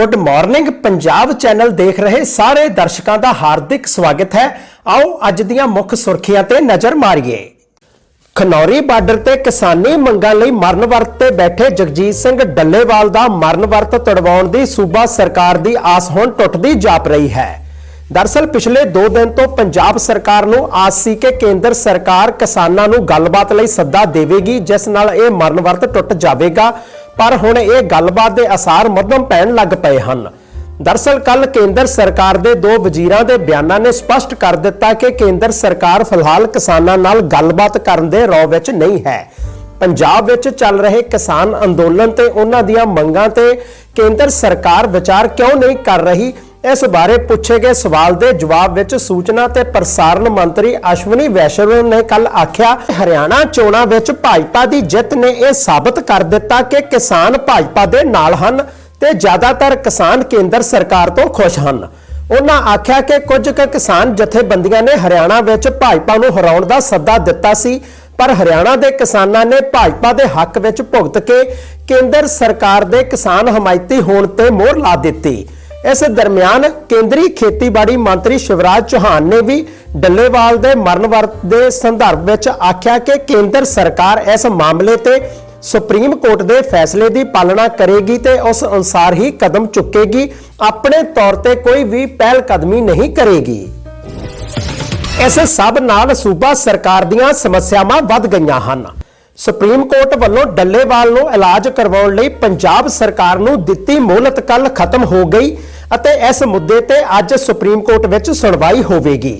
Good morning Punjab channel ਦੇਖ ਰਹੇ ਸਾਰੇ ਦਰਸ਼ਕਾਂ ਦਾ ਹਾਰਦਿਕ ਸਵਾਗਤ ਹੈ। ਆਓ ਅੱਜ ਦੀਆਂ ਮੁੱਖ ਸੁਰਖੀਆਂ ਤੇ ਨਜ਼ਰ ਮਾਰੀਏ। ਖਨੌਰੀ ਬਾਰਡਰ ਤੇ ਕਿਸਾਨੀ ਮੰਗਾਂ ਲਈ ਮਰਨ ਵਰਤ ਤੇ ਬੈਠੇ ਜਗਜੀਤ ਸਿੰਘ ਡੱਲੇਵਾਲ ਦਾ ਮਰਨ ਵਰਤ ਤੜਵਾਉਣ ਦੀ ਸੂਬਾ ਸਰਕਾਰ ਦੀ ਆਸ ਹੁਣ ਟੁੱਟਦੀ ਜਾਪ ਰਹੀ ਹੈ। ਦਰਸਲ ਪਿਛਲੇ 2 ਦਿਨ ਤੋਂ ਪੰਜਾਬ ਸਰਕਾਰ ਨੂੰ ਆਸ ਸੀ ਕਿ ਕੇਂਦਰ ਸਰਕਾਰ ਕਿਸਾਨਾਂ ਨੂੰ ਗੱਲਬਾਤ ਲਈ ਸੱਦਾ ਦੇਵੇਗੀ, ਜਿਸ ਨਾਲ ਇਹ ਮਰਨ ਵਰਤ ਟੁੱਟ ਜਾਵੇਗਾ। ਪਰ ਹੁਣ ਇਹ ਗੱਲਬਾਤ ਦੇ ਅਸਾਰ ਮੱਧਮ ਪੈਣ ਲੱਗ ਪਏ ਹਨ। ਦਰਸਲ ਕੱਲ ਕੇਂਦਰ ਸਰਕਾਰ ਦੇ ਦੋ ਵਜ਼ੀਰਾਂ ਦੇ ਬਿਆਨਾਂ ਨੇ ਸਪਸ਼ਟ ਕਰ ਦਿੱਤਾ ਕਿ ਕੇਂਦਰ ਸਰਕਾਰ ਫਿਲਹਾਲ ਕਿਸਾਨਾਂ ਨਾਲ ਗੱਲਬਾਤ ਕਰਨ ਦੇ ਰੌ ਵਿੱਚ ਨਹੀਂ ਹੈ। ਪੰਜਾਬ ਵਿੱਚ ਚੱਲ ਰਹੇ ਕਿਸਾਨ ਅੰਦੋਲਨ ਤੇ ਉਹਨਾਂ ਦੀਆਂ ਮੰਗਾਂ ਤੇ ਕੇਂਦਰ ਸਰਕਾਰ ਵਿਚਾਰ ਕਿਉਂ ਨਹੀਂ ਕਰ ਰਹੀ? ਇਸ ਬਾਰੇ ਪੁੱਛੇ ਗਏ ਸਵਾਲ ਦੇ ਜਵਾਬ ਵਿੱਚ ਸੂਚਨਾ ਤੇ ਪ੍ਰਸਾਰਣ ਮੰਤਰੀ ਅਸ਼ਵਨੀ ਵੈਸ਼ਨਵ ਨੇ ਕੱਲ ਆਖਿਆ, ਹਰਿਆਣਾ ਚੋਣਾਂ ਵਿੱਚ ਭਾਜਪਾ ਦੀ ਜਿੱਤ ਨੇ ਇਹ ਸਾਬਤ ਕਰ ਦਿੱਤਾ ਕਿ ਕਿਸਾਨ ਭਾਜਪਾ ਦੇ ਨਾਲ ਹਨ ਤੇ ਜ਼ਿਆਦਾਤਰ ਕਿਸਾਨ ਕੇਂਦਰ ਸਰਕਾਰ ਤੋਂ ਖੁਸ਼ ਹਨ। ਉਹਨਾਂ ਆਖਿਆ ਕਿ ਕੁਝ ਕੁ ਕਿਸਾਨ ਜਥੇਬੰਦੀਆਂ ਨੇ ਹਰਿਆਣਾ ਵਿੱਚ ਭਾਜਪਾ ਨੂੰ ਹਰਾਉਣ ਦਾ ਸੱਦਾ ਦਿੱਤਾ ਸੀ, ਪਰ ਹਰਿਆਣਾ ਦੇ ਕਿਸਾਨਾਂ ਨੇ ਭਾਜਪਾ ਦੇ ਹੱਕ ਵਿੱਚ ਭੁਗਤ ਕੇ ਕੇਂਦਰ ਸਰਕਾਰ ਦੇ ਕਿਸਾਨ ਹਮਾਇਤੀ ਹੋਣ ਤੇ ਮੋਹਰ ਲਾ ਦਿੱਤੀ। ਇਸ ਦਰਮਿਆਨ ਕੇਂਦਰੀ ਖੇਤੀਬਾੜੀ ਮੰਤਰੀ ਸ਼ਿਵਰਾਜ ਚੌਹਾਨ ਨੇ ਵੀ ਡੱਲੇਵਾਲ ਦੇ ਮਰਨ ਵਰਤ ਦੇ ਸੰਦਰਭ ਵਿੱਚ ਆਖਿਆ ਕਿ ਕੇਂਦਰ ਸਰਕਾਰ ਇਸ ਮਾਮਲੇ ਤੇ ਸੁਪਰੀਮ ਕੋਰਟ ਦੇ ਫੈਸਲੇ ਦੀ ਪਾਲਣਾ ਕਰੇਗੀ ਤੇ ਉਸ ਅਨੁਸਾਰ ਹੀ ਕਦਮ ਚੁੱਕੇਗੀ। ਆਪਣੇ ਤੌਰ ਤੇ ਕੋਈ ਵੀ ਪਹਿਲ ਕਦਮੀ ਨਹੀਂ ਕਰੇਗੀ। ਇਸ ਸਭ ਨਾਲ ਸੂਬਾ ਸਰਕਾਰ ਦੀਆਂ ਸਮੱਸਿਆਵਾਂ ਵੱਧ ਗਈਆਂ ਹਨ। ਸੁਪਰੀਮ ਕੋਰਟ ਵੱਲੋਂ ਡੱਲੇਵਾਲ ਨੂੰ ਇਲਾਜ ਕਰਵਾਉਣ ਲਈ ਪੰਜਾਬ ਸਰਕਾਰ ਨੂੰ ਦਿੱਤੀ ਮੋਹਲਤ ਕੱਲ ਖਤਮ ਹੋ ਗਈ ਅਤੇ ਇਸ ਮੁੱਦੇ ਤੇ ਅੱਜ ਸੁਪਰੀਮ ਕੋਰਟ ਵਿੱਚ ਸੁਣਵਾਈ ਹੋਵੇਗੀ।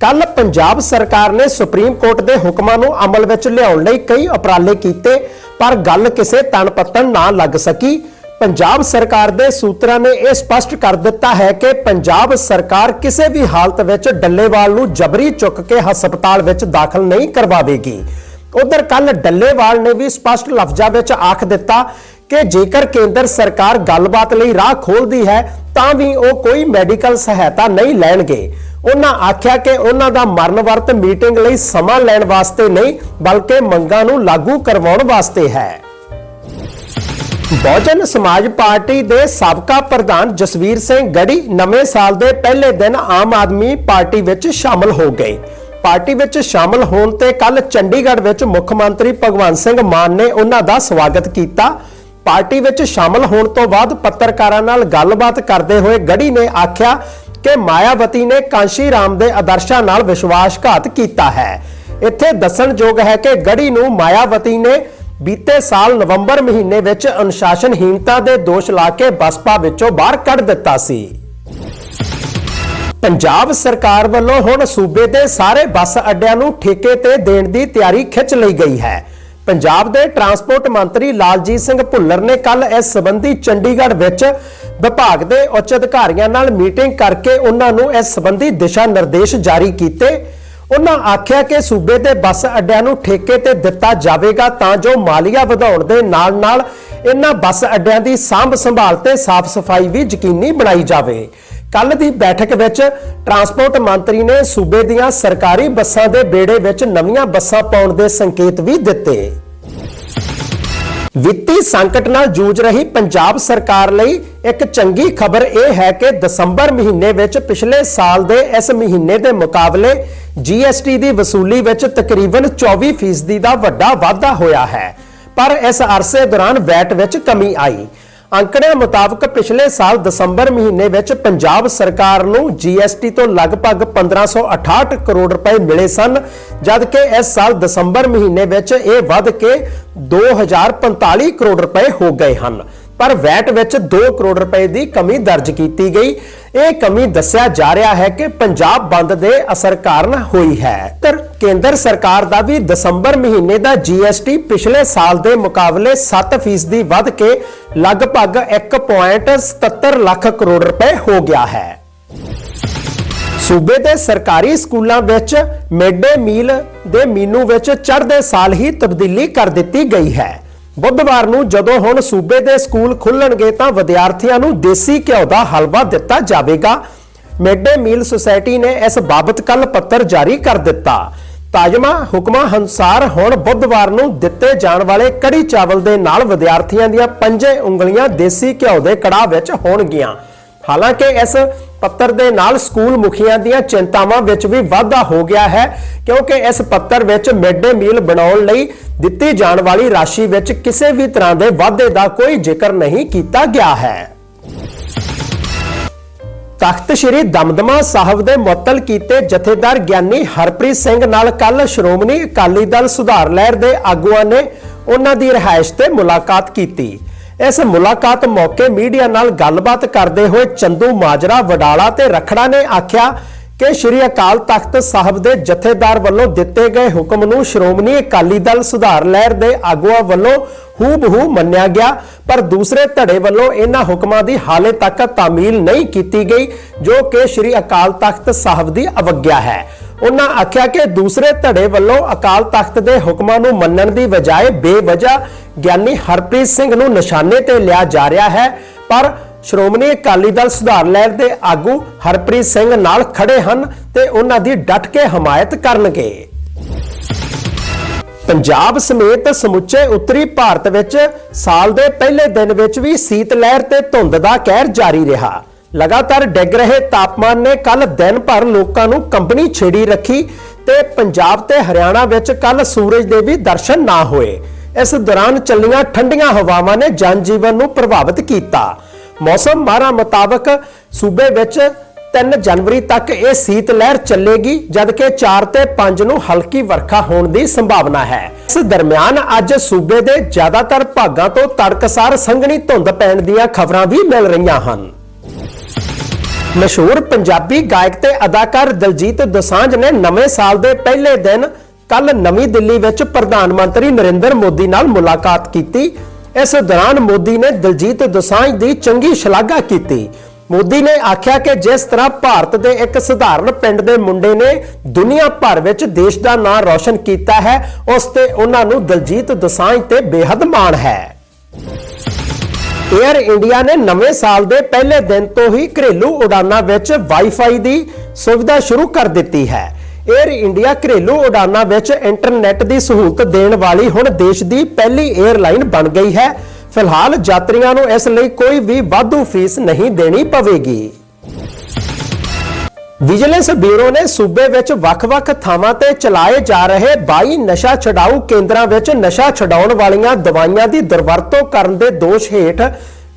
ਕੱਲ ਪੰਜਾਬ ਸਰਕਾਰ ਨੇ ਸੁਪਰੀਮ ਕੋਰਟ ਦੇ ਹੁਕਮਾਂ ਨੂੰ ਅਮਲ ਵਿੱਚ ਲਿਆਉਣ ਲਈ ਕਈ ਉਪਰਾਲੇ ਕੀਤੇ, ਪਰ ਗੱਲ ਕਿਸੇ ਤਣ ਪੱਤਣ ਨਾ ਲੱਗ ਸਕੀ। ਪੰਜਾਬ ਸਰਕਾਰ ਦੇ ਸੂਤਰਾਂ ਨੇ ਇਹ ਸਪਸ਼ਟ ਕਰ ਦਿੱਤਾ ਹੈ ਕਿ ਪੰਜਾਬ ਸਰਕਾਰ ਕਿਸੇ ਵੀ ਹਾਲਤ ਵਿੱਚ ਡੱਲੇਵਾਲ ਨੂੰ ਜਬਰੀ ਚੁੱਕ ਕੇ ਹਸਪਤਾਲ ਵਿੱਚ ਦਾਖਲ ਨਹੀਂ ਕਰਵਾਵੇਗੀ। ਉਧਰ ਕੱਲ ਡੱਲੇਵਾਲ ਨੇ ਵੀ ਸਪਸ਼ਟ ਲਫ਼ਜ਼ਾਂ ਵਿੱਚ ਆਖ ਦਿੱਤਾ ਕਿ ਜੇਕਰ ਕੇਂਦਰ ਸਰਕਾਰ ਗੱਲਬਾਤ ਲਈ ਰਾਹ ਖੋਲਦੀ ਹੈ, ਤਾਂ ਵੀ ਉਹ ਕੋਈ ਮੈਡੀਕਲ ਸਹਾਇਤਾ ਨਹੀਂ ਲੈਣਗੇ। ਉਹਨਾਂ ਆਖਿਆ ਕਿ ਉਹਨਾਂ ਦਾ ਮਰਨ ਵਰਤ ਮੀਟਿੰਗ ਲਈ ਸਮਾਂ ਲੈਣ ਵਾਸਤੇ ਨਹੀਂ, ਬਲਕਿ ਮੰਗਾਂ ਨੂੰ ਲਾਗੂ ਕਰਵਾਉਣ ਵਾਸਤੇ ਹੈ। ਬਹੁਜਨ ਸਮਾਜ ਪਾਰਟੀ ਦੇ ਸਾਬਕਾ ਪ੍ਰਧਾਨ ਜਸਵੀਰ ਸਿੰਘ ਗੜੀ ਨਵੇਂ ਸਾਲ ਦੇ ਪਹਿਲੇ ਦਿਨ ਆਮ ਆਦਮੀ ਪਾਰਟੀ ਵਿੱਚ ਸ਼ਾਮਲ ਹੋ ਗਏ। ਪਾਰਟੀ ਵਿੱਚ ਸ਼ਾਮਲ ਹੋਣ ਤੇ ਕੱਲ ਚੰਡੀਗੜ੍ਹ ਵਿੱਚ ਮੁੱਖ ਮੰਤਰੀ ਭਗਵੰਤ ਸਿੰਘ ਮਾਨ ਨੇ ਉਹਨਾਂ ਦਾ ਸਵਾਗਤ ਕੀਤਾ। ਪਾਰਟੀ ਵਿੱਚ ਸ਼ਾਮਲ ਹੋਣ ਤੋਂ ਬਾਅਦ ਪੱਤਰਕਾਰਾਂ ਨਾਲ ਗੱਲਬਾਤ ਕਰਦੇ ਹੋਏ ਗੜੀ ਨੇ ਆਖਿਆ ਕਿ ਮਾਇਆਵਤੀ ਨੇ ਕਾਂਸ਼ੀ ਰਾਮ ਦੇ ਆਦਰਸ਼ਾਂ ਨਾਲ ਵਿਸ਼ਵਾਸਘਾਤ ਕੀਤਾ ਹੈ। ਇੱਥੇ ਦੱਸਣਯੋਗ ਹੈ ਕਿ ਗੜੀ ਨੂੰ ਮਾਇਆਵਤੀ ਨੇ ਬੀਤੇ ਸਾਲ ਨਵੰਬਰ ਮਹੀਨੇ ਵਿੱਚ ਅਨੁਸ਼ਾਸਨਹੀਣਤਾ ਦੇ ਦੋਸ਼ ਲਾ ਕੇ ਬਸਪਾ ਵਿੱਚੋਂ ਬਾਹਰ ਕੱਢ ਦਿੱਤਾ ਸੀ। ਪੰਜਾਬ ਸਰਕਾਰ ਵੱਲੋਂ ਹੁਣ ਸੂਬੇ ਦੇ ਸਾਰੇ ਬੱਸ ਅੱਡਿਆਂ ਨੂੰ ਠੇਕੇ ਤੇ ਦੇਣ ਦੀ ਤਿਆਰੀ ਖਿੱਚ ਲਈ ਗਈ ਹੈ। ਪੰਜਾਬ ਦੇ ਟਰਾਂਸਪੋਰਟ ਮੰਤਰੀ ਲਾਲਜੀਤ ਸਿੰਘ ਭੁੱਲਰ ਨੇ ਕੱਲ ਇਸ ਸੰਬੰਧੀ ਚੰਡੀਗੜ੍ਹ ਵਿੱਚ ਵਿਭਾਗ ਦੇ ਉੱਚ ਅਧਿਕਾਰੀਆਂ ਨਾਲ ਮੀਟਿੰਗ ਕਰਕੇ ਉਹਨਾਂ ਨੂੰ ਇਸ ਸੰਬੰਧੀ ਦਿਸ਼ਾ ਨਿਰਦੇਸ਼ ਜਾਰੀ ਕੀਤੇ। ਉਹਨਾਂ ਆਖਿਆ ਕਿ ਸੂਬੇ ਦੇ ਬੱਸ ਅੱਡਿਆਂ ਨੂੰ ਠੇਕੇ ਤੇ ਦਿੱਤਾ ਜਾਵੇਗਾ ਤਾਂ ਜੋ ਮਾਲੀਆ ਵਧਾਉਣ ਦੇ ਨਾਲ-ਨਾਲ ਇਹਨਾਂ ਬੱਸ ਅੱਡਿਆਂ ਦੀ ਸਾਂਭ ਸੰਭਾਲ ਤੇ ਸਾਫ਼ ਸਫ਼ਾਈ ਵੀ ਯਕੀਨੀ ਬਣਾਈ ਜਾਵੇ। ਕੱਲ ਦੀ ਬੈਠਕ ਵਿੱਚ ਟਰਾਂਸਪੋਰਟ ਮੰਤਰੀ ਨੇ ਸੂਬੇ ਦੀਆਂ ਸਰਕਾਰੀ ਬੱਸਾਂ ਦੇ ਬੇੜੇ ਵਿੱਚ ਨਵੀਆਂ ਬੱਸਾਂ ਪਾਉਣ ਦੇ ਸੰਕੇਤ ਵੀ ਦਿੱਤੇ। ਵਿੱਤੀ ਸੰਕਟ ਨਾਲ ਜੂਝ ਰਹੀ ਪੰਜਾਬ ਸਰਕਾਰ ਲਈ ਇੱਕ ਚੰਗੀ ਖਬਰ ਇਹ ਹੈ ਕਿ ਦਸੰਬਰ ਮਹੀਨੇ ਵਿੱਚ ਪਿਛਲੇ ਸਾਲ ਦੇ ਇਸ ਮਹੀਨੇ ਦੇ ਮੁਕਾਬਲੇ GST ਦੀ ਵਸੂਲੀ ਵਿੱਚ ਤਕਰੀਬਨ 24% ਦਾ ਵੱਡਾ ਵਾਧਾ ਹੋਇਆ ਹੈ। ਪਰ ਇਸ ਅਰਸੇ ਦੌਰਾਨ ਵੈਟ ਵਿੱਚ ਕਮੀ ਆਈ। ਅੰਕੜਿਆਂ ਮੁਤਾਬਕ ਪਿਛਲੇ ਸਾਲ ਦਸੰਬਰ ਮਹੀਨੇ ਵਿੱਚ ਪੰਜਾਬ ਸਰਕਾਰ ਨੂੰ GST ਤੋਂ ਲਗਭਗ 1568 ਕਰੋੜ ਰੁਪਏ ਮਿਲੇ ਸਨ, ਜਦਕਿ ਇਸ ਸਾਲ ਦਸੰਬਰ ਮਹੀਨੇ ਵਿੱਚ ਇਹ ਵੱਧ ਕੇ 2045 ਕਰੋੜ ਰੁਪਏ ਹੋ ਗਏ ਹਨ। ਪਰ ਵੈਟ ਵਿੱਚ 2 ਕਰੋੜ ਰੁਪਏ ਦੀ ਕਮੀ ਦਰਜ ਕੀਤੀ ਗਈ। ਇਹ ਕਮੀ ਦੱਸਿਆ ਜਾ ਰਿਹਾ ਹੈ ਕਿ ਪੰਜਾਬ ਬੰਦ ਦੇ ਅਸਰ ਕਾਰਨ ਹੋਈ ਹੈ। ਪਰ ਕੇਂਦਰ ਸਰਕਾਰ ਦਾ ਵੀ ਦਸੰਬਰ ਮਹੀਨੇ ਦਾ GST ਪਿਛਲੇ ਸਾਲ ਦੇ ਮੁਕਾਬਲੇ 7% ਵੱਧ ਕੇ ਲਗਭਗ 1.77 ਲੱਖ ਕਰੋੜ ਰੁਪਏ ਹੋ ਗਿਆ ਹੈ। ਸੂਬੇ ਦੇ ਸਰਕਾਰੀ ਸਕੂਲਾਂ ਵਿੱਚ ਮਿਡ ਡੇ ਮੀਲ ਦੇ ਮੀਨੂ ਵਿੱਚ ਚੜ੍ਹਦੇ ਸਾਲ ਹੀ ਤਬਦੀਲੀ ਕਰ ਦਿੱਤੀ ਗਈ ਹੈ। ਬੁੱਧਵਾਰ ਨੂੰ ਜਦੋਂ ਹੁਣ ਸੂਬੇ ਦੇ ਸਕੂਲ ਖੁੱਲਣਗੇ ਤਾਂ ਵਿਦਿਆਰਥੀਆਂ ਨੂੰ ਦੇਸੀ ਘਿਓ ਦਾ ਹਲਵਾ ਦਿੱਤਾ ਜਾਵੇਗਾ। ਮਿਡ ਡੇ ਮੀਲ ਸੁਸਾਇਟੀ ਨੇ ਇਸ ਬਾਬਤ ਕੱਲ ਪੱਤਰ ਜਾਰੀ ਕਰ ਦਿੱਤਾ। ਤਾਜਮਾ ਹੁਕਮਾਂ ਅਨੁਸਾਰ ਹੁਣ ਬੁੱਧਵਾਰ ਨੂੰ ਦਿੱਤੇ ਜਾਣ ਵਾਲੇ ਕੜੀ ਚਾਵਲ ਦੇ ਨਾਲ ਵਿਦਿਆਰਥੀਆਂ ਦੀਆਂ ਪੰਜੇ ਉਂਗਲੀਆਂ ਦੇਸੀ ਘਿਓ ਦੇ ਕੜਾਹ ਵਿੱਚ ਹੋਣਗੀਆਂ। ਹਾਲਾਂਕਿ ਇਸ ਪੱਤਰ ਦੇ ਨਾਲ ਸਕੂਲ ਮੁਖੀਆਂ ਦੀਆਂ ਚਿੰਤਾਵਾਂ ਵਿੱਚ ਵੀ ਵਾਧਾ ਹੋ ਗਿਆ ਹੈ, ਕਿਉਂਕਿ ਇਸ ਪੱਤਰ ਵਿੱਚ ਮਿਡ ਡੇ ਮੀਲ ਬਣਾਉਣ ਲਈ ਦਿੱਤੀ ਜਾਣ ਵਾਲੀ ਰਾਸ਼ੀ ਵਿੱਚ ਕਿਸੇ ਵੀ ਤਰ੍ਹਾਂ ਦੇ ਵਾਧੇ ਦਾ ਕੋਈ ਜ਼ਿਕਰ ਨਹੀਂ ਕੀਤਾ ਗਿਆ ਹੈ। ਤਖਤ ਸ੍ਰੀ ਦਮਦਮਾ ਸਾਹਿਬ ਦੇ ਮੁਅੱਤਲ ਕੀਤੇ ਜਥੇਦਾਰ ਗਿਆਨੀ ਹਰਪ੍ਰੀਤ ਸਿੰਘ ਨਾਲ ਕੱਲ ਸ਼੍ਰੋਮਣੀ ਅਕਾਲੀ ਦਲ ਸੁਧਾਰ ਲਹਿਰ ਦੇ ਆਗੂਆਂ ਨੇ ਉਹਨਾਂ ਦੀ ਰਿਹਾਇਸ਼ ਤੇ ਮੁਲਾਕਾਤ ਕੀਤੀ। ਇਸ ਮੁਲਾਕਾਤ ਮੌਕੇ ਮੀਡੀਆ ਨਾਲ ਗੱਲਬਾਤ ਕਰਦੇ ਹੋਏ ਚੰਦੂ ਮਾਜਰਾ, ਵਡਾਲਾ ਤੇ ਰਖੜਾ ਨੇ ਆਖਿਆ ਕਿ ਸ੍ਰੀ ਅਕਾਲ ਤਖਤ ਸਾਹਿਬ ਦੇ ਜਥੇਦਾਰ ਵੱਲੋਂ ਦਿੱਤੇ ਗਏ ਹੁਕਮ ਨੂੰ ਸ਼੍ਰੋਮਣੀ ਅਕਾਲੀ ਦਲ ਸੁਧਾਰ ਲਹਿਰ ਦੇ ਆਗੂਆਂ ਵੱਲੋਂ ਹੂਬਹੂ ਮੰਨਿਆ ਗਿਆ, ਪਰ ਦੂਸਰੇ ਧੜੇ ਵੱਲੋਂ ਇਹਨਾਂ ਹੁਕਮਾਂ ਦੀ ਹਾਲੇ ਤੱਕ ਤਾਮੀਲ ਨਹੀਂ ਕੀਤੀ ਗਈ, ਜੋ ਕਿ ਸ੍ਰੀ ਅਕਾਲ ਤਖਤ ਸਾਹਿਬ ਦੀ ਅਵਗਿਆ ਹੈ। ਉਹਨਾਂ ਆਖਿਆ ਕਿ ਦੂਸਰੇ ਧੜੇ ਵੱਲੋਂ ਅਕਾਲ ਤਖਤ ਦੇ ਹੁਕਮਾਂ ਨੂੰ ਮੰਨਣ ਦੀ ਬਜਾਏ ਬੇਵਜ੍ਹਾ ਗਿਆਨੀ ਹਰਪ੍ਰੀਤ ਸਿੰਘ ਨੂੰ ਨਿਸ਼ਾਨੇ ਤੇ ਲਿਆ ਜਾ ਰਿਹਾ ਹੈ, ਪਰ ਸ਼੍ਰੋਮਣੀ ਅਕਾਲੀ ਦਲ ਸੁਧਾਰ ਲਹਿਰ ਦੇ ਆਗੂ ਹਰਪ੍ਰੀਤ ਸਿੰਘ ਨਾਲ ਖੜੇ ਹਨ ਤੇ ਉਹਨਾਂ ਦੀ ਡਟ ਕੇ ਹਮਾਇਤ ਕਰਨਗੇ। ਪੰਜਾਬ ਸਮੇਤ ਸਮੁੱਚੇ ਉੱਤਰੀ ਭਾਰਤ ਵਿੱਚ ਸਾਲ ਦੇ ਪਹਿਲੇ ਦਿਨ ਵਿੱਚ ਵੀ ਸੀਤ ਲਹਿਰ ਤੇ ਧੁੰਦ ਦਾ ਕਹਿਰ ਜਾਰੀ ਰਿਹਾ। ਲਗਾਤਾਰ ਡਿੱਗ ਰਹੇ ਤਾਪਮਾਨ ਨੇ ਕੱਲ ਦਿਨ ਭਰ ਲੋਕਾਂ ਨੂੰ ਕੰਬਣੀ ਛੇੜੀ ਰੱਖੀ ਤੇ ਪੰਜਾਬ ਤੇ ਹਰਿਆਣਾ ਵਿੱਚ ਕੱਲ ਸੂਰਜ ਦੇ ਵੀ ਦਰਸ਼ਨ ਨਾ ਹੋਏ। ਇਸ ਦੌਰਾਨ ਚੱਲੀਆਂ ਠੰਡੀਆਂ ਹਵਾਵਾਂ ਨੇ ਜਨਜੀਵਨ ਨੂੰ ਪ੍ਰਭਾਵਿਤ ਕੀਤਾ। ਮੌਸਮ ਮਾਹਰਾਂ ਮੁਤਾਬਕ ਸੂਬੇ ਵਿੱਚ 3 ਜਨਵਰੀ ਤੱਕ ਇਹ ਸੀਤ ਲਹਿਰ ਚੱਲੇਗੀ, ਜਦਕਿ 4 ਤੇ 5 ਨੂੰ ਹਲਕੀ ਵਰਖਾ ਹੋਣ ਦੀ ਸੰਭਾਵਨਾ ਹੈ। ਇਸ ਦਰਮਿਆਨ ਅੱਜ ਸੂਬੇ ਦੇ ਜ਼ਿਆਦਾਤਰ ਭਾਗਾਂ ਤੋਂ ਤੜਕਸਾਰ ਸੰਘਣੀ ਧੁੰਦ ਪੈਣ ਦੀਆਂ ਖਬਰਾਂ ਵੀ ਮਿਲ ਰਹੀਆਂ ਹਨ। ਮਸ਼ਹੂਰ ਪੰਜਾਬੀ ਗਾਇਕ ਤੇ ਅਦਾਕਾਰ ਦਲਜੀਤ ਦੋਸਾਂਝ ਨੇ ਨਵੇਂ ਸਾਲ ਦੇ ਪਹਿਲੇ ਦਿਨ ਕੱਲ ਨਵੀਂ ਦਿੱਲੀ ਵਿੱਚ ਪ੍ਰਧਾਨ ਮੰਤਰੀ ਨਰਿੰਦਰ ਮੋਦੀ ਨਾਲ ਮੁਲਾਕਾਤ ਕੀਤੀ। ਇਸ ਦੌਰਾਨ ਮੋਦੀ ਨੇ ਦਲਜੀਤ ਦੋਸਾਂਝ ਦੀ ਚੰਗੀ ਸ਼ਲਾਘਾ ਕੀਤੀ। ਮੋਦੀ ਨੇ ਆਖਿਆ ਕਿ ਜਿਸ ਤਰ੍ਹਾਂ ਭਾਰਤ ਦੇ ਇੱਕ ਸਧਾਰਨ ਪਿੰਡ ਦੇ ਮੁੰਡੇ ਨੇ ਦੁਨੀਆ ਭਰ ਵਿੱਚ ਦੇਸ਼ ਦਾ ਨਾਮ ਰੌਸ਼ਨ ਕੀਤਾ ਹੈ, ਉਸ ਤੇ ਉਹਨਾਂ ਨੂੰ ਦਲਜੀਤ ਦੋਸਾਂਝ ਤੇ ਬੇਹੱਦ ਮਾਣ ਹੈ। ਏਅਰ ਇੰਡੀਆ ਨੇ ਨਵੇਂ ਸਾਲ ਦੇ ਪਹਿਲੇ ਦਿਨ ਤੋਂ ਹੀ ਘਰੇਲੂ ਉਡਾਨਾਂ ਵਿੱਚ ਵਾਈਫਾਈ ਦੀ ਸੁਵਿਧਾ ਸ਼ੁਰੂ ਕਰ ਦਿੱਤੀ ਹੈ। ਏਅਰ ਇੰਡੀਆ ਘਰੇਲੂ ਉਡਾਨਾਂ ਵਿੱਚ ਇੰਟਰਨੈਟ ਦੀ ਸਹੂਲਤ ਦੇਣ ਵਾਲੀ ਹੁਣ ਦੇਸ਼ ਦੀ ਪਹਿਲੀ ਏਅਰਲਾਈਨ ਬਣ ਗਈ ਹੈ। ਫਿਲਹਾਲ ਯਾਤਰੀਆਂ ਨੂੰ ਇਸ ਲਈ ਕੋਈ ਵੀ ਵਾਧੂ ਫੀਸ ਨਹੀਂ ਦੇਣੀ ਪਵੇਗੀ। ਵਿਜੀਲੈਂਸ ਬਿਊਰੋ ਨੇ ਸੂਬੇ ਵਿੱਚ ਵੱਖ-ਵੱਖ ਥਾਵਾਂ ਤੇ ਚਲਾਏ ਜਾ ਰਹੇ 22 ਨਸ਼ਾ ਛਡਾਊ ਕੇਂਦਰਾਂ ਵਿੱਚ ਨਸ਼ਾ ਛਡਾਉਣ ਵਾਲੀਆਂ ਦਵਾਈਆਂ ਦੀ ਦੁਰਵਰਤੋਂ ਕਰਨ ਦੇ ਦੋਸ਼ ਹੇਠ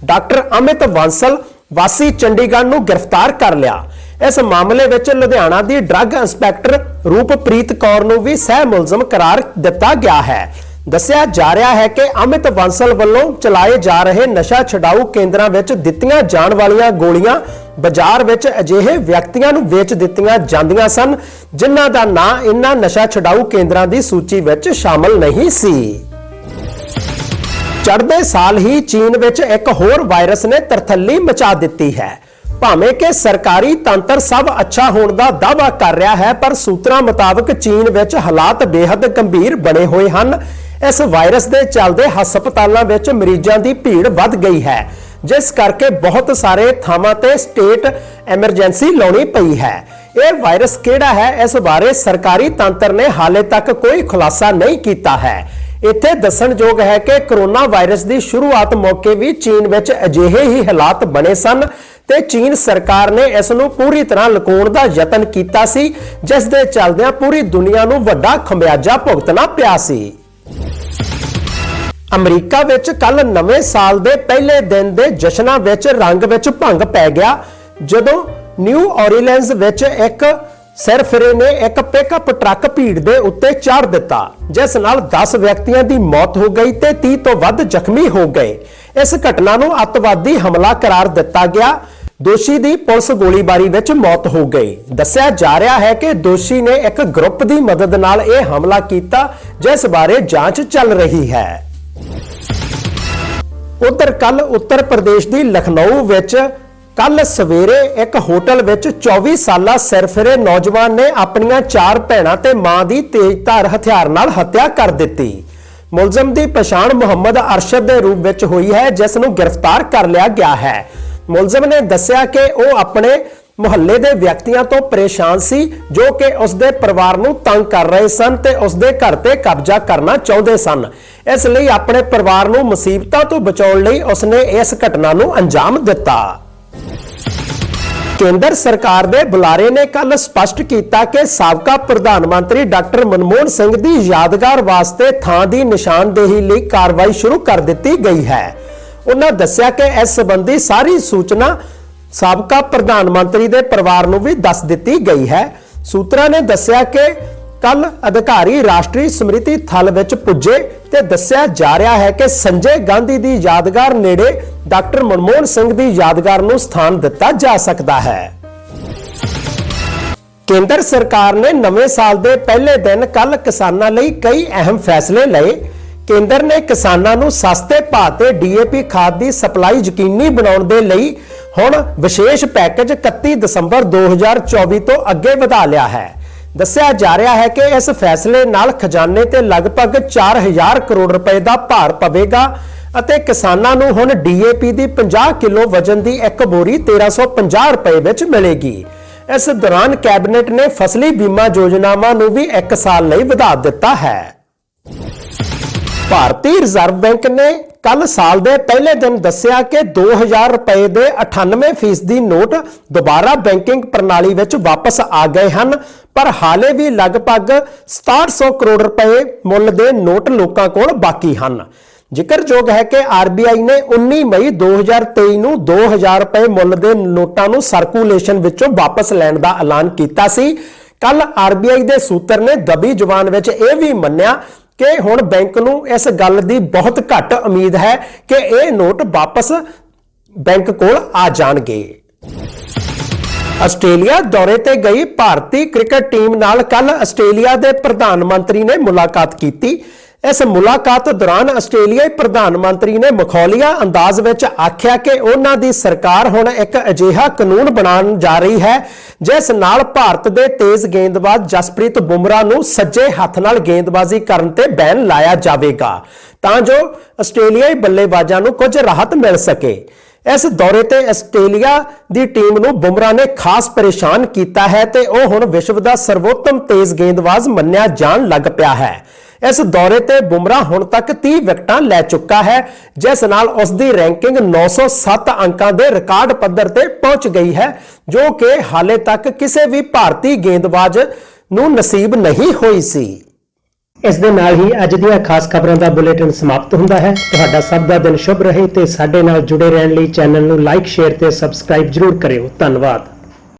ਡਾਕਟਰ ਅਮਿਤ ਵਾਂਸਲ ਵਾਸੀ ਚੰਡੀਗੜ੍ਹ ਨੂੰ ਗ੍ਰਿਫਤਾਰ ਕਰ ਲਿਆ। ਇਸ ਮਾਮਲੇ ਵਿੱਚ ਲੁਧਿਆਣਾ ਦੀ ਡਰੱਗ ਇੰਸਪੈਕਟਰ ਰੂਪਪ੍ਰੀਤ ਕੌਰ ਨੂੰ ਵੀ ਸਹਿ ਮੁਲਜ਼ਮ ਕਰਾਰ ਦਿੱਤਾ ਗਿਆ ਹੈ। ਦੱਸਿਆ ਜਾ ਰਿਹਾ ਹੈ ਕਿ ਅਮਿਤ ਬਾਂਸਲ ਵੱਲੋਂ ਚਲਾਏ ਜਾ ਰਹੇ ਨਸ਼ਾ ਛਡਾਊ ਕੇਂਦਰਾਂ ਵਿੱਚ ਦਿੱਤੀਆਂ ਜਾਣ ਵਾਲੀਆਂ ਗੋਲੀਆਂ ਬਾਜ਼ਾਰ ਵਿੱਚ ਅਜਿਹੇ ਵਿਅਕਤੀਆਂ ਨੂੰ ਵੇਚ ਦਿੱਤੀਆਂ ਜਾਂਦੀਆਂ ਸਨ, ਜਿਨ੍ਹਾਂ ਦਾ ਨਾਂ ਇਨ੍ਹਾਂ ਨਸ਼ਾ ਛਡਾਊ ਕੇਂਦਰਾਂ ਦੀ ਸੂਚੀ ਵਿੱਚ ਸ਼ਾਮਲ ਨਹੀਂ ਸੀ। ਚੜ੍ਹਦੇ ਸਾਲ ਹੀ ਚੀਨ ਵਿੱਚ ਇੱਕ ਹੋਰ ਵਾਇਰਸ ਨੇ ਤਰਥੱਲੀ ਮਚਾ ਦਿੱਤੀ ਹੈ। ਭਾਵੇਂ ਕਿ ਸਰਕਾਰੀ ਤੰਤਰ ਸਭ ਅੱਛਾ ਹੋਣ ਦਾ ਦਾਅਵਾ ਕਰ ਰਿਹਾ ਹੈ, ਪਰ ਸੂਤਰਾਂ ਮੁਤਾਬਕ ਚੀਨ ਵਿੱਚ ਹਾਲਾਤ ਬੇहद ਗੰਭੀਰ ਬਣੇ ਹੋਏ ਹਨ। ਇਸ ਵਾਇਰਸ ਦੇ ਚੱਲਦੇ ਹਸਪਤਾਲਾਂ ਵਿੱਚ ਮਰੀਜ਼ਾਂ ਦੀ ਭੀੜ ਵੱਧ ਗਈ ਹੈ। ਜਿਸ ਕਰਕੇ ਬਹੁਤ ਸਾਰੇ ਥਾਵਾਂ ਤੇ ਸਟੇਟ ਐਮਰਜੈਂਸੀ ਲਾਉਣੀ ਪਈ ਹੈ। ਇਹ ਵਾਇਰਸ ਕਿਹੜਾ ਹੈ? ਇਸ ਬਾਰੇ ਸਰਕਾਰੀ ਤੰਤਰ ਨੇ ਹਾਲੇ ਤੱਕ ਕੋਈ ਖੁਲਾਸਾ ਨਹੀਂ ਕੀਤਾ ਹੈ। ਇੱਥੇ ਦੱਸਣਯੋਗ ਹੈ ਕਿ ਕਰੋਨਾ ਵਾਇਰਸ ਦੀ ਸ਼ੁਰੂਆਤ ਮੌਕੇ ਵੀ ਚੀਨ ਵਿੱਚ ਅਜਿਹੇ ਹੀ ਹਾਲਾਤ ਬਣੇ ਸਨ ਤੇ ਚੀਨ ਸਰਕਾਰ ਨੇ ਇਸ ਨੂੰ ਪੂਰੀ ਤਰ੍ਹਾਂ ਲੁਕਾਉਣ ਦਾ ਯਤਨ ਕੀਤਾ ਸੀ, ਜਿਸ ਦੇ ਚੱਲਦਿਆਂ ਪੂਰੀ ਦੁਨੀਆ ਨੂੰ ਵੱਡਾ ਖਮਿਆਜਾ ਭੁਗਤਣਾ ਪਿਆ ਸੀ। ਅਮਰੀਕਾ ਵਿੱਚ ਕੱਲ ਨਵੇਂ ਸਾਲ ਦੇ ਪਹਿਲੇ ਦਿਨ ਦੇ ਜਸ਼ਨਾਂ ਵਿੱਚ ਰੰਗ ਵਿੱਚ ਭੰਗ ਪੈ ਗਿਆ, ਜਦੋਂ ਨਿਊ ਔਰੀਲੈਂਸ ਵਿੱਚ ਇੱਕ ਸਰਫਰੇ ਨੇ ਇੱਕ ਪਿਕਅਪ ਟਰੱਕ ਭੀੜ ਦੇ ਉੱਤੇ ਚਾੜ ਦਿੱਤਾ, ਜਿਸ ਨਾਲ 10 ਵਿਅਕਤੀਆਂ ਦੀ ਮੌਤ ਹੋ ਗਈ ਤੇ 30 ਤੋਂ ਵੱਧ ਜ਼ਖਮੀ ਹੋ ਗਏ। ਇਸ ਘਟਨਾ ਨੂੰ ਅੱਤਵਾਦੀ ਹਮਲਾ ਕਰਾਰ ਦਿੱਤਾ ਗਿਆ। ਦੋਸ਼ੀ ਦੀ ਪੁਲਿਸ ਗੋਲੀਬਾਰੀ ਵਿੱਚ ਮੌਤ ਹੋ ਗਈ। ਦੱਸਿਆ ਜਾ ਰਿਹਾ ਹੈ ਕਿ ਦੋਸ਼ੀ ਨੇ ਇੱਕ ਗਰੁੱਪ ਦੀ ਮਦਦ ਨਾਲ ਇਹ ਹਮਲਾ ਕੀਤਾ, ਜਿਸ ਬਾਰੇ ਜਾਂਚ ਚੱਲ ਰਹੀ ਹੈ। ਉਧਰ ਕੱਲ ਉੱਤਰ ਪ੍ਰਦੇਸ਼ ਦੀ ਲਖਨਊ ਵਿੱਚ ਕੱਲ ਸਵੇਰੇ ਇੱਕ ਹੋਟਲ ਵਿੱਚ 24 ਸਾਲਾ ਸਰਫਰੇ ਨੌਜਵਾਨ ਨੇ ਆਪਣੀਆਂ ਚਾਰ ਭੈਣਾਂ ਤੇ ਮਾਂ ਦੀ ਤੇਜ਼ਧਾਰ ਹਥਿਆਰ ਨਾਲ ਹੱਤਿਆ ਕਰ ਦਿੱਤੀ। ਮੁਲਜ਼ਮ ਦੀ ਪਛਾਣ ਮੁਹੰਮਦ ਅਰਸ਼ਦ ਦੇ ਰੂਪ ਵਿੱਚ ਹੋਈ ਹੈ, ਜਿਸ ਨੂੰ ਗ੍ਰਿਫਤਾਰ ਕਰ ਲਿਆ ਗਿਆ ਹੈ। ਮੁਲਜ਼ਮ ਨੇ ਦੱਸਿਆ ਕਿ ਉਹ ਆਪਣੇ ਮੁਹੱਲੇ ਦੇ ਵਿਅਕਤੀਆਂ ਤੋਂ ਪਰੇਸ਼ਾਨ ਸੀ, ਜੋ ਕਿ ਉਸ ਦੇ ਪਰਿਵਾਰ ਨੂੰ ਤੰਗ ਕਰ ਰਹੇ ਸਨ ਤੇ ਉਸ ਦੇ ਘਰ ਤੇ ਕਬਜ਼ਾ ਕਰਨਾ ਚਾਹੁੰਦੇ ਸਨ। ਇਸ ਲਈ ਆਪਣੇ ਪਰਿਵਾਰ ਨੂੰ ਮੁਸੀਬਤਾਂ ਤੋਂ ਬਚਾਉਣ ਲਈ ਉਸਨੇ ਇਸ ਘਟਨਾ ਨੂੰ ਅੰਜਾਮ ਦਿੱਤਾ। ਕੇਂਦਰ ਸਰਕਾਰ ਦੇ ਬੁਲਾਰੇ ਨੇ ਕੱਲ ਸਪਸ਼ਟ ਕੀਤਾ ਕਿ ਸਾਬਕਾ ਪ੍ਰਧਾਨ ਮੰਤਰੀ ਡਾਕਟਰ ਮਨਮੋਹਨ ਸਿੰਘ ਦੀ ਯਾਦਗਾਰ ਵਾਸਤੇ ਥਾਂ ਦੀ ਨਿਸ਼ਾਨਦੇਹੀ ਲਈ ਕਾਰਵਾਈ ਸ਼ੁਰੂ ਕਰ ਦਿੱਤੀ ਗਈ ਹੈ। ਉਹਨਾਂ ਦੱਸਿਆ ਕਿ ਇਸ ਸੰਬੰਧੀ ਸਾਰੀ ਸੂਚਨਾ ਸਾਬਕਾ ਪ੍ਰਧਾਨ ਮੰਤਰੀ ਦੇ ਪਰਿਵਾਰ ਨੂੰ ਵੀ ਦੱਸ ਦਿੱਤੀ ਗਈ ਹੈ। ਸੂਤਰਾਂ ਨੇ ਦੱਸਿਆ ਕਿ ਕੱਲ ਅਧਿਕਾਰੀ ਰਾਸ਼ਟਰੀ ਸਮ੍ਰਿਤੀ ਥਲ ਵਿੱਚ ਪੁੱਜੇ ਤੇ ਦੱਸਿਆ ਜਾ ਰਿਹਾ ਹੈ ਕਿ ਸੰਜੇ ਗਾਂਧੀ ਦੀ ਯਾਦਗਾਰ ਨੇੜੇ ਡਾਕਟਰ ਮਨਮੋਹਨ ਸਿੰਘ ਦੀ ਯਾਦਗਾਰ ਨੂੰ ਸਥਾਨ ਦਿੱਤਾ ਜਾ ਸਕਦਾ ਹੈ। ਕੇਂਦਰ ਸਰਕਾਰ ਨੇ ਨਵੇਂ ਸਾਲ ਦੇ ਪਹਿਲੇ ਦਿਨ ਕੱਲ ਕਿਸਾਨਾਂ ਲਈ ਕਈ ਅਹਿਮ ਫੈਸਲੇ ਲਏ। ਕੇਂਦਰ ਨੇ ਕਿਸਾਨਾਂ ਨੂੰ ਸਸਤੇ ਭਾਅ ਤੇ ਡੀਏਪੀ ਖਾਦ ਦੀ ਸਪਲਾਈ ਯਕੀਨੀ ਬਣਾਉਣ ਦੇ ਲਈ ਹੁਣ ਵਿਸ਼ੇਸ਼ ਪੈਕੇਜ 31 ਦਸੰਬਰ 2024 ਤੋਂ ਅੱਗੇ ਵਧਾ ਲਿਆ ਹੈ। ਦੱਸਿਆ ਜਾ ਰਿਹਾ ਹੈ ਕਿ ਇਸ ਫੈਸਲੇ ਨਾਲ ਖਜ਼ਾਨੇ ਤੇ ਲਗਭਗ 4000 ਕਰੋੜ ਰੁਪਏ ਦਾ ਭਾਰ ਪਵੇਗਾ ਅਤੇ ਕਿਸਾਨਾਂ ਨੂੰ ਹੁਣ ਡੀਏਪੀ ਦੀ 50 ਕਿਲੋ ਵਜ਼ਨ ਦੀ ਇੱਕ ਬੋਰੀ 1350 ਰੁਪਏ ਵਿੱਚ ਮਿਲੇਗੀ। ਇਸ ਦੌਰਾਨ ਕੈਬਨਿਟ ਨੇ ਫਸਲੀ ਬੀਮਾ ਯੋਜਨਾਵਾਂ ਨੂੰ ਵੀ 1 ਸਾਲ ਲਈ ਵਧਾ ਦਿੱਤਾ ਹੈ। ਭਾਰਤੀ ਰਿਜ਼ਰਵ ਬੈਂਕ ਨੇ ਕੱਲ ਸਾਲ ਦੇ ਪਹਿਲੇ ਦਿਨ ਦੱਸਿਆ ਕਿ 2000 ਰੁਪਏ ਦੇ 98% ਨੋਟ ਦੁਬਾਰਾ ਬੈਂਕਿੰਗ ਪ੍ਰਣਾਲੀ ਵਿੱਚ ਵਾਪਸ ਆ ਗਏ ਹਨ, ਪਰ ਹਾਲੇ ਵੀ ਲਗਭਗ 6700 ਕਰੋੜ ਰੁਪਏ ਮੁੱਲ ਦੇ ਨੋਟ ਲੋਕਾਂ ਕੋਲ ਬਾਕੀ ਹਨ। ਜ਼ਿਕਰਯੋਗ ਹੈ ਕਿ ਆਰਬੀਆਈ ਨੇ 19 ਮਈ 2023 ਨੂੰ 2000 ਰੁਪਏ ਮੁੱਲ ਦੇ ਨੋਟਾਂ ਨੂੰ ਸਰਕੂਲੇਸ਼ਨ ਵਿੱਚੋਂ ਵਾਪਸ ਲੈਣ ਦਾ ਐਲਾਨ ਕੀਤਾ ਸੀ। ਕੱਲ ਆਰਬੀਆਈ ਦੇ ਸੂਤਰ ਨੇ ਦਬੀ ਜ਼ੁਬਾਨ ਵਿੱਚ ਇਹ ਵੀ ਮੰਨਿਆ ਕਿ ਹੁਣ ਬੈਂਕ ਨੂੰ ਇਸ ਗੱਲ ਦੀ ਬਹੁਤ ਘੱਟ ਉਮੀਦ ਹੈ ਕਿ ਇਹ ਨੋਟ ਵਾਪਸ ਬੈਂਕ ਕੋਲ ਆ ਜਾਣਗੇ। ਆਸਟ੍ਰੇਲੀਆ ਦੌਰੇ ਤੇ ਗਈ ਭਾਰਤੀ ਕ੍ਰਿਕਟ ਟੀਮ ਨਾਲ ਕੱਲ ਆਸਟ੍ਰੇਲੀਆ ਦੇ ਪ੍ਰਧਾਨ ਮੰਤਰੀ ਨੇ ਮੁਲਾਕਾਤ ਕੀਤੀ। ਇਸ ਮੁਲਾਕਾਤ ਦੌਰਾਨ ਆਸਟ੍ਰੇਲੀਆਈ ਪ੍ਰਧਾਨ ਮੰਤਰੀ ਨੇ ਮਖੌਲੀਆ ਅੰਦਾਜ਼ ਵਿੱਚ ਆਖਿਆ ਕਿ ਉਹਨਾਂ ਦੀ ਸਰਕਾਰ ਹੁਣ ਇੱਕ ਅਜਿਹਾ ਕਾਨੂੰਨ ਬਣਾਉਣ ਜਾ ਰਹੀ ਹੈ, ਜਿਸ ਨਾਲ ਭਾਰਤ ਦੇ ਤੇਜ਼ ਗੇਂਦਬਾਜ਼ ਜਸਪ੍ਰੀਤ ਬੁਮਰਾ ਨੂੰ ਸੱਜੇ ਹੱਥ ਨਾਲ ਗੇਂਦਬਾਜ਼ੀ ਕਰਨ ਤੇ ਬੈਨ ਲਾਇਆ ਜਾਵੇਗਾ। ਤਾਂ ਜੋ ਆਸਟ੍ਰੇਲੀਆਈ ਬੱਲੇਬਾਜ਼ਾਂ ਨੂੰ ਕੁਝ ਰਾਹਤ ਮਿਲ ਸਕੇ। ਇਸ ਦੌਰੇ ਤੇ ਆਸਟ੍ਰੇਲੀਆ ਦੀ ਟੀਮ ਨੂੰ ਬੁਮਰਾ ਨੇ ਖਾਸ ਪਰੇਸ਼ਾਨ ਕੀਤਾ ਹੈ ਤੇ ਉਹ ਹੁਣ ਵਿਸ਼ਵ ਦਾ ਸਰਵੋਤਮ ਤੇਜ਼ ਗੇਂਦਬਾਜ਼ ਮੰਨਿਆ ਜਾਣ ਲੱਗ ਪਿਆ ਹੈ। ਇਸ ਦੌਰੇ ਤੇ ਬੁਮਰਾ ਹੁਣ ਤੱਕ 30 ਵਿਕਟਾਂ ਲੈ ਚੁੱਕਾ ਹੈ, ਜਿਸ ਨਾਲ ਉਸ ਦੀ ਰੈਂਕਿੰਗ 907 ਅੰਕਾਂ ਦੇ ਰਿਕਾਰਡ ਪੱਧਰ ਤੇ ਪਹੁੰਚ ਗਈ ਹੈ, ਜੋ ਕਿ ਹਾਲੇ ਤੱਕ ਕਿਸੇ ਵੀ ਭਾਰਤੀ ਗੇਂਦਬਾਜ਼ ਨੂੰ ਨਸੀਬ ਨਹੀਂ ਹੋਈ ਸੀ। ਇਸ ਦੇ ਨਾਲ ਹੀ ਅੱਜ ਦੀਆਂ ਖਾਸ ਖਬਰਾਂ ਦਾ ਬੁਲੇਟਿਨ ਸਮਾਪਤ ਹੁੰਦਾ ਹੈ। ਤੁਹਾਡਾ ਸਭ ਦਾ ਦਿਨ ਸ਼ੁਭ ਰਹੇ ਤੇ ਸਾਡੇ ਨਾਲ ਜੁੜੇ ਰਹਿਣ ਲਈ ਚੈਨਲ ਨੂੰ ਲਾਈਕ, ਸ਼ੇਅਰ ਤੇ ਸਬਸਕ੍ਰਾਈਬ ਜਰੂਰ ਕਰਿਓ। ਧੰਨਵਾਦ।